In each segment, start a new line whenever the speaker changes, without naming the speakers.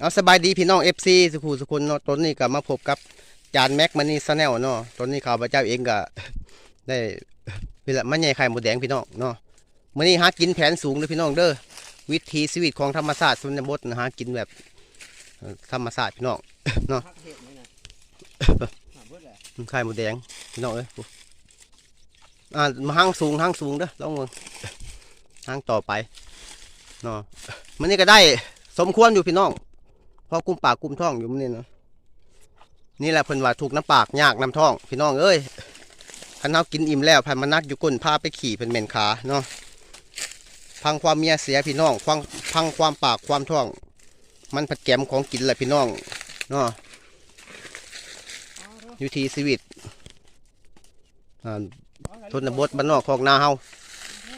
เอาสบายดีพี่น้อง FC สุขุสุคนเนาะตอนนี้ก็มาพบกับจานแม็กมานี่ซแนลเนาะตอนนี้ข้าพเจ้าเองก็ได้พี่ละมันใหญ่ไข่หมูแดงพี่น้องเนาะมื้อนี้หากินแผนสูงเด้อพี่น้องเด้อวิถีชีวิตของธรรมชาติชนบทนะหากินแบบธรรมชาติพี่น้อง
เนาะ
ไข่หมูแดงพี่น้องเอ้ยอ่ามาห้างสูงห้างสูงเด้อลองมึงห้างต่อไปเนาะมื้อนี้ก็ได้สมควรอยู่พี่น้อง พอกุมปากกุมท้องอยู่มื้อนี้เนาะนี่แหละเพิ่นว่าถูกน้ำปากยากน้ำท้อง พี่น้องเอ้ยคันเฮากินอิ่มแล้วพันมานักอยู่ก้นพาไปขี่เป็นเหม็นขาเนาะพังความเมียเสียพี่น้องพังพังความปากความท้อง มันผัดแกมของกินแหละพี่น้องเนาะอยู่ที่ชีวิตอ่าชนบทบ้านนอกของนาเฮา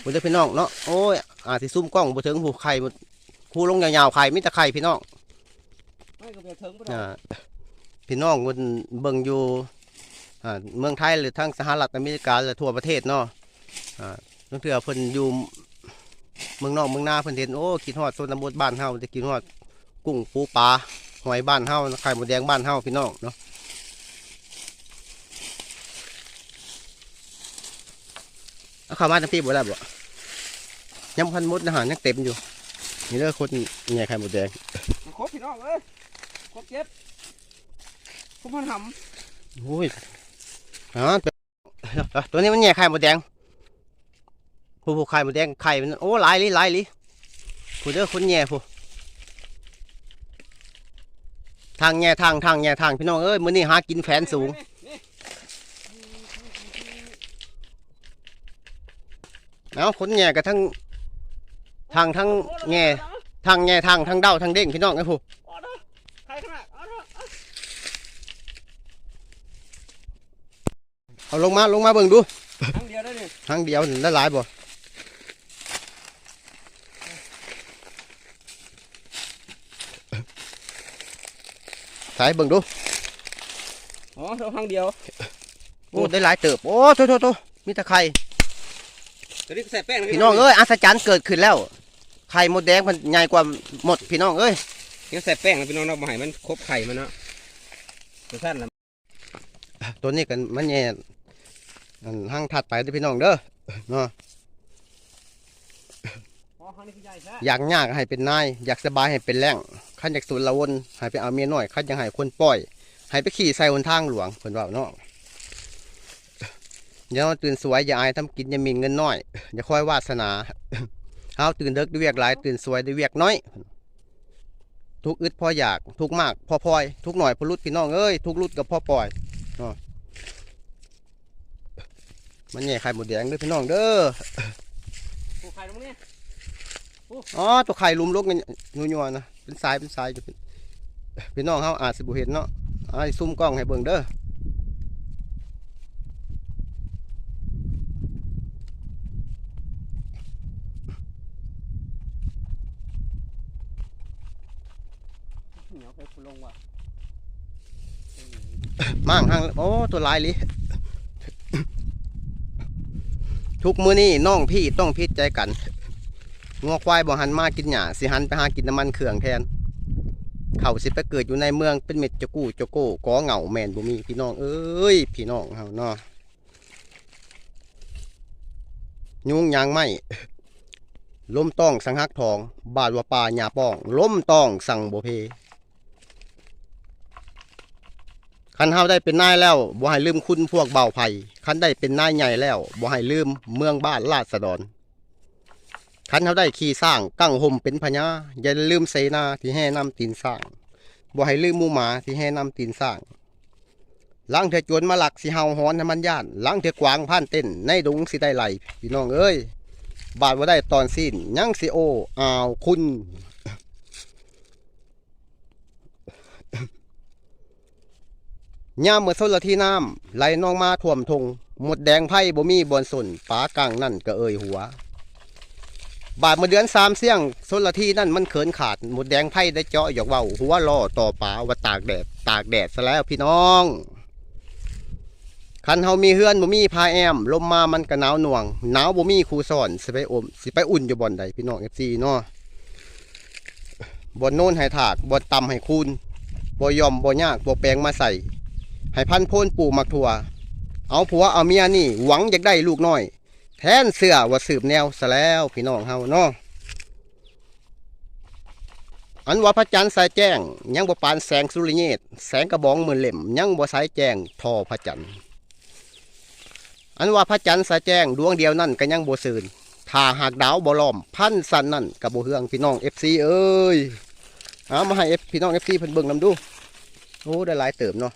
บ่ได้พี่น้องเนาะโอ้ยอาจสิซุ่มกล้องบ่ถึงหูไข่บ่คู่ลงยาวๆไข่มีแต่ไข่พี่น้อง
ก็เบียเถิงบ่
อ่า
ได้
พี่น้องมันเบิ่งอยู่อ่าเมืองไทยหรือทั้งสหรัฐอเมริกาหรือทั่วประเทศเนาะอ่าบางเทื่อเพิ่นอยู่เมืองนอกเมืองนาเพิ่นเห็นโอ้คิดฮอดชนบทบ้านเฮาจะกินฮอดกุ้งปูปลาหอยบ้านเฮาไข่หมูแดงบ้านเฮาพี่น้องเนาะเอาเข้ามาทั้งพี่บ่ได้บ่ยังพันมดอาหารยังเต็มอยู่นี่เด้อคนใหญ่ไข่หมดแดง
มันครบพี่น้องเอ้ย ครบเจ็ดครบพันห
โอ้ยอ๋อตัวนี้มันใหญ่ไข่หมดแดงผู้ผู้ไข่หมดแดงไข่มันโอ้หลายลิหลายลิผู้เด้อคนแย่ผู้ทางแย่ทางทางแย่ทางพี่น้องเอ้ยมื้อนี้หากินแผนสูงเอาคนแย่กับทั้งทางทั้งแง่ทางแย่ทางทางเด้าทางเด้งพี่น้องไอ้ผู้
เอาเด้อใครขนาดเอาเด้อเอา
เอาลงมาลงมาเบิ่งดู
ครั้งเดียวได้นี่
ทางเดียวนั่นหลายบ่สายเบิ่งดู
อ๋อเท่าครั้งเดียว
โอ้ได้หลายเติบ โอ้โตโตโตมีแต่ไข่
ตัวนี้ใส่แป้งะ
พี่น้องเอ้ยอัศจรรย์เกิดขึ้นแล้ว ไข่มดแดงมันใหญ่กว่าหมดพี่น้องเอ้ย
ยังใส่แป้งนะพี่น้องเราบ่ให้มันครบไข่มันเนาะตัวสั้นละ
ตัวนี้กันมันแย่ อันห้างถัดไปเด้อพี่น้องเด้อเนาะ
อ๋อครั้งนี้คือใหญ่แท้
อยากยากให้เป็นนายอยากสบายให้เป็นแรงขันอยากสูนละวนให้ไปเอาเมียน้อยขันอยากให้คนปล่อย ให้ไปขี่ใส่หนทางหลวงเพิ่นว่าเนาะอย่าตื่นสวยอย่าอายทำกินอย่ามีเงินน้อยอย่าคอยวาสนาเฮาตื่นเด็กด้วยเวียกหลายตื่นสวยด้วยเวียกน้อย ทุกอึดพออยาก ทุกมากพอพลอย ทุกหน่อยพอรุดพี่น้องเอ้ยทุกรุดกับพ่อปล่อย เนาะมันแย่ไข่หมดแดงเด้อพี่น้องเด้อ
ปลูกไข่ตรงนี้
อ๋อตัวไข่ลุมลกงัวๆนะเป็นสายเป็นสายอยู่พี่พี่น้องเฮาอาจสิบ่เห็นเนาะอ้ายซุ่มกล้องให้เบิ่งเด้อ
เหนียวไปลงว่ะ
มั่งหังโอ้ตัวลายลิ ทุกมื้อนี้น้องพี่ต้องพิดใจกันงัวควายบ่หันมากินหญ้าสิหันไปหากินน้ำมันเครื่องแทน เขาสิไปเกิดอยู่ในเมืองเป็นเม็ดจะกู้จะโก้กอเหงาแมนบ่มีพี่น้องเอ้ยพี่น้องเฮาเนาะยุงยางไหมล้มต้องสังหักทอง บาดว่าป่าหญ้าป้องล้มต้องสั่งบ่เพ คันเฮาได้เป็นนายแล้วบ่ให้ลืมคุณพวกเบาไผ่คันได้เป็นนายใหญ่แล้วบ่ให้ลืมเมืองบ้านราษฎรคันเฮาได้ขี่สร้างกั้งห่มเป็นพญาอย่าลืมเสนาที่แห่นำตีนสร้างบ่ให้ลืมหมูหมาที่แห่นำตีนสร้างล้างเถจวนมาหลักสิเฮาหอนให้มันย่านล้างเถกวางผ่านเต้นในดงสิได้ไหลพี่น้องเอ้ยบาดว่าได้ตอนสิ้นยังสิโออ้าวคุณ ย่ามเมื่อส้นลที่น้ำไหลนองมาท่วมทงหมดแดงไพ่บ่มีบอนสนปากลางนั่นก็เอ่ยหัว บาดเมื่อเดือนสามเสี่ยงส้นลที่นั่นมันเขินขาดหมดแดงไพ่ได้เจาะหยอกเว้าหัวล่อต่อป่าว่าตากแดดตากแดดซะแล้วพี่น้องคันเฮามีเฮือนบ่มีพาแอมลมมามันก็หนาวหน่วงหนาวบ่มีครูสอนสิไปอมสิไปอุ่นอยู่บ่อนใดพี่น้อง FC เนาะบ่โน่นให้ถากบ่ต่ำให้คูนบ่ยอมบ่ยากบ่แปลงมาใส่ ให้พันโพนปลูกมักถั่ว เอาผัวเอาเมียนี่ หวังอยากได้ลูกน้อย แทนเสื้อว่าสืบแนวซะแล้วพี่น้องเฮาเนาะอันว่าพระจันทร์สายแจ้ง ยังบ่ปานแสงสุริเยตแสงกระบองมื่นเล่มยังบ่สายแจ้งทอพระจันทร์อันว่าพระจันทร์สายแจ้งดวงเดียวนั่นก็ยังบ่ซื่นถ้าหากดาวบ่ล้อมพันสันนั่นก็บ่เฮืองพี่น้อง FC เอ้ยเอามาให้ F พี่น้อง FC เพิ่นเบิ่งนํดูโอ้ได้หลายเติมเนาะ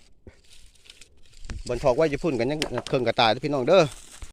บนทอกไว้จะพุ่นกันยังเครื่องกระต่ายพี่น้องเด้อ